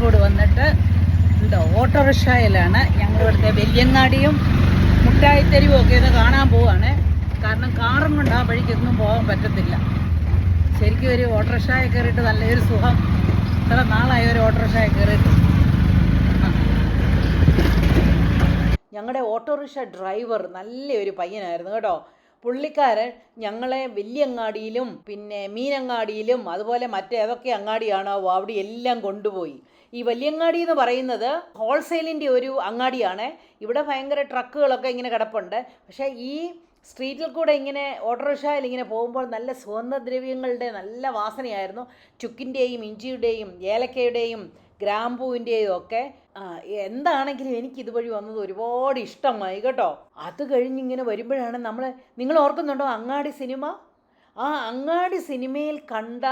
കോഴിക്കോട് വന്നിട്ട് എന്താ ഓട്ടോറിക്ഷയിലാണ്. ഞങ്ങൾ ഇവിടുത്തെ വെല്യങ്ങാടിയും മുട്ടായിത്തരിവും ഒക്കെ ഒന്ന് കാണാൻ പോവാണ്. കാരണം കാറും കൊണ്ട് ആ വഴിക്കൊന്നും പോകാൻ പറ്റത്തില്ല. ശരിക്കും ഒരു ഓട്ടോറിക്ഷയെ കയറിയിട്ട് നല്ലൊരു സുഖം. ഇത്ര നാളായി ഒരു ഓട്ടോറിക്ഷയെ കയറിയിട്ട്. ഞങ്ങളുടെ ഓട്ടോറിക്ഷ ഡ്രൈവർ നല്ലൊരു പയ്യനായിരുന്നു കേട്ടോ. പുള്ളിക്കാരൻ ഞങ്ങളെ വലിയങ്ങാടിയിലും പിന്നെ മീനങ്ങാടിയിലും അതുപോലെ മറ്റേതൊക്കെ അങ്ങാടിയാണോ അവിടെ എല്ലാം കൊണ്ടുപോയി. ഈ വലിയങ്ങാടി എന്ന് പറയുന്നത് ഹോൾസെയിലിന്റെ ഒരു അങ്ങാടിയാണ്. ഇവിടെ ഭയങ്കര ട്രക്കുകളൊക്കെ ഇങ്ങനെ കിടപ്പുണ്ട്. പക്ഷേ ഈ സ്ട്രീറ്റിൽ കൂടെ ഇങ്ങനെ ഓട്ടോറിക്ഷയിൽ ഇങ്ങനെ പോകുമ്പോൾ നല്ല സുഗന്ധദ്രവ്യങ്ങളുടെ നല്ല വാസനയായിരുന്നു. ചുക്കിന്റെയും ഇഞ്ചിയുടെയും ഏലക്കയുടെയും ഗ്രാമ്പൂവിന്റെയും ഒക്കെ. എന്താണെങ്കിലും എനിക്ക് ഇതുവഴി വന്നത് ഒരുപാട് ഇഷ്ടമായി കേട്ടോ. അത് കഴിഞ്ഞിങ്ങനെ വരുമ്പോഴാണ് നമ്മൾ നിങ്ങൾ ഓർക്കുന്നുണ്ടോ അങ്ങാടി സിനിമ? ആ അങ്ങാടി സിനിമയിൽ കണ്ട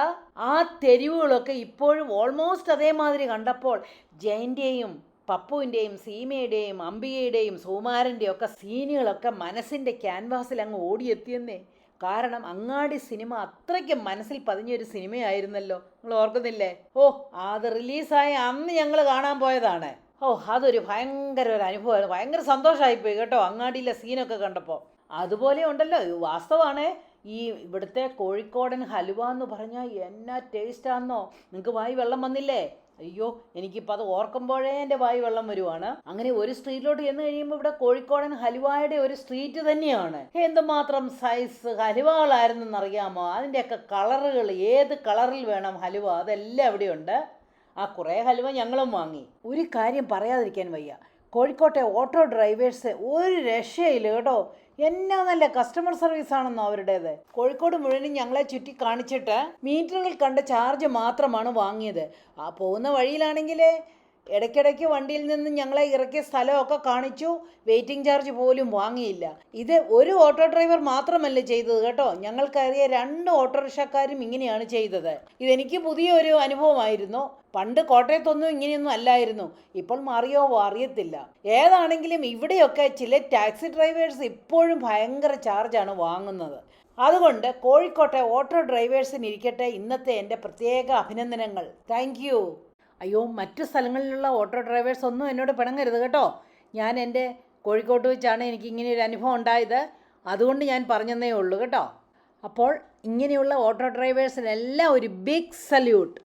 ആ തെരുവുകളൊക്കെ ഇപ്പോഴും ഓൾമോസ്റ്റ് അതേമാതിരി കണ്ടപ്പോൾ ജയന്റെയും പപ്പുവിന്റെയും സീമയുടെയും അംബികയുടെയും സുകുമാരന്റെയും ഒക്കെ സീനുകളൊക്കെ മനസ്സിന്റെ ക്യാൻവാസിൽ അങ്ങ് ഓടിയെത്തിയെന്നേ. കാരണം അങ്ങാടി സിനിമ അത്രയ്ക്ക് മനസ്സിൽ പതിഞ്ഞൊരു സിനിമയായിരുന്നല്ലോ. നിങ്ങൾ ഓർക്കുന്നില്ലേ? ഓ അത് റിലീസായ അന്ന് ഞങ്ങൾ കാണാൻ പോയതാണ്. ഓ അതൊരു ഭയങ്കര ഒരു അനുഭവമായിരുന്നു. ഭയങ്കര സന്തോഷമായിപ്പോയി കേട്ടോ അങ്ങാടിയിലെ സീനൊക്കെ കണ്ടപ്പോൾ. അതുപോലെ ഉണ്ടല്ലോ ഇത് വാസ്തവാണേ ഈ ഇവിടുത്തെ കോഴിക്കോടൻ ഹലുവ എന്ന് പറഞ്ഞാൽ എന്നാ ടേസ്റ്റാണെന്നോ നിങ്ങൾക്ക് വായി വെള്ളം വന്നില്ലേ? അയ്യോ എനിക്കിപ്പോൾ അത് ഓർക്കുമ്പോഴേ എന്റെ വായി വെള്ളം വരുവാണ്. അങ്ങനെ ഒരു സ്ട്രീറ്റിലോട്ട് ചെന്ന് കഴിയുമ്പോൾ ഇവിടെ കോഴിക്കോടൻ ഹലുവായുടെ ഒരു സ്ട്രീറ്റ് തന്നെയാണ്. എന്തുമാത്രം സൈസ് ഹലുവകളായിരുന്നു അറിയാമോ അതിന്റെയൊക്കെ കളറുകൾ ഏത് കളറിൽ വേണം ഹലുവ? അതെല്ലാം ഇവിടെയുണ്ട് ആ കുറേ ഹലുവ ഞങ്ങളും വാങ്ങി. ഒരു കാര്യം പറയാതിരിക്കാൻ വയ്യ. കോഴിക്കോട്ടെ ഓട്ടോ ഡ്രൈവേഴ്സ് ഒരു രക്ഷയില്ല കേട്ടോ. എന്നാ നല്ല കസ്റ്റമർ സർവീസ് ആണെന്നോ അവരുടേത്? കോഴിക്കോട് മുഴുവനും ഞങ്ങളെ ചുറ്റി കാണിച്ചിട്ട് മീറ്ററുകൾ കണ്ട ചാർജ് മാത്രമാണ് വാങ്ങിയത്. ആ പോകുന്ന വഴിയിലാണെങ്കിൽ ഇടയ്ക്കിടയ്ക്ക് വണ്ടിയിൽ നിന്ന് ഞങ്ങളെ ഇറക്കിയ സ്ഥലമൊക്കെ കാണിച്ചു. വെയിറ്റിംഗ് ചാർജ് പോലും വാങ്ങിയില്ല. ഇത് ഒരു ഓട്ടോ ഡ്രൈവർ മാത്രമല്ല ചെയ്തത് കേട്ടോ? ഞങ്ങൾക്കറിയ രണ്ട് ഓട്ടോറിക്ഷക്കാരും ഇങ്ങനെയാണ് ചെയ്തത്. ഇതെനിക്ക് പുതിയൊരു അനുഭവമായിരുന്നു. പണ്ട് കോട്ടയത്തൊന്നും ഇങ്ങനെയൊന്നും അല്ലായിരുന്നു. ഇപ്പോൾ മാറിയോ അറിയത്തില്ല. ഏതാണെങ്കിലും ഇവിടെയൊക്കെ ചില ടാക്സി ഡ്രൈവേഴ്സ് ഇപ്പോഴും ഭയങ്കര ചാർജാണ് വാങ്ങുന്നത്. അതുകൊണ്ട് കോഴിക്കോട്ടെ ഓട്ടോ ഡ്രൈവേഴ്സിനിരിക്കട്ടെ ഇന്നത്തെ എന്റെ പ്രത്യേക അഭിനന്ദനങ്ങൾ. താങ്ക് അയ്യോ മറ്റു സ്ഥലങ്ങളിലുള്ള ഓട്ടോ ഡ്രൈവേഴ്സ് ഒന്നും എന്നോട് പിണങ്ങരുത് കേട്ടോ. ഞാൻ എന്റെ കോഴിക്കോട്ട് വെച്ചാണ് എനിക്ക് ഇങ്ങനെ ഒരു അനുഭവം ഉണ്ടായത്. അതുകൊണ്ട് ഞാൻ പറഞ്ഞതേ ഉള്ളൂ കേട്ടോ. അപ്പോൾ ഇങ്ങനെയുള്ള ഓട്ടോ ഡ്രൈവേഴ്സിനെല്ലാം ഒരു ബിഗ് സല്യൂട്ട്